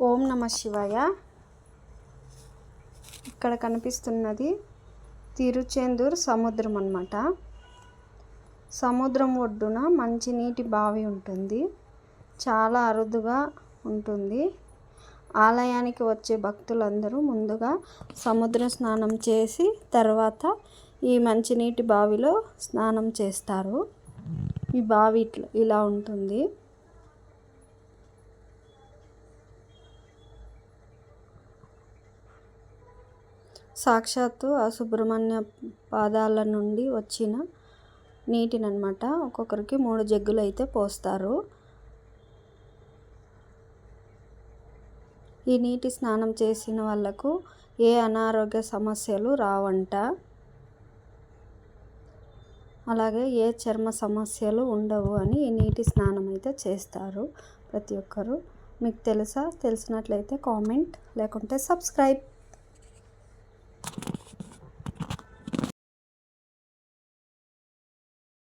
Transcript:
ఓం నమ శివాయ. ఇక్కడ కనిపిస్తున్నది తిరుచెందూర్ సముద్రం అన్నమాట. సముద్రం ఒడ్డున మంచినీటి బావి ఉంటుంది. చాలా అరుదుగా ఉంటుంది. ఆలయానికి వచ్చే భక్తులందరూ ముందుగా సముద్ర స్నానం చేసి తర్వాత ఈ మంచినీటి బావిలో స్నానం చేస్తారు. ఈ బావి ఇట్లా ఇలా ఉంటుంది. సాక్షాత్తు ఆ సుబ్రహ్మణ్య పాదాల నుండి వచ్చిన నీటిని అనమాట ఒక్కొక్కరికి మూడు జగ్గులు అయితే పోస్తారు. ఈ నీటి స్నానం చేసిన వాళ్ళకు ఏ అనారోగ్య సమస్యలు రావంట. అలాగే ఏ చర్మ సమస్యలు ఉండవు అని ఈ నీటి స్నానం అయితే చేస్తారు ప్రతి ఒక్కరు. మీకు తెలుసా? తెలిసినట్లయితే కామెంట్ లేకుంటే సబ్స్క్రైబ్.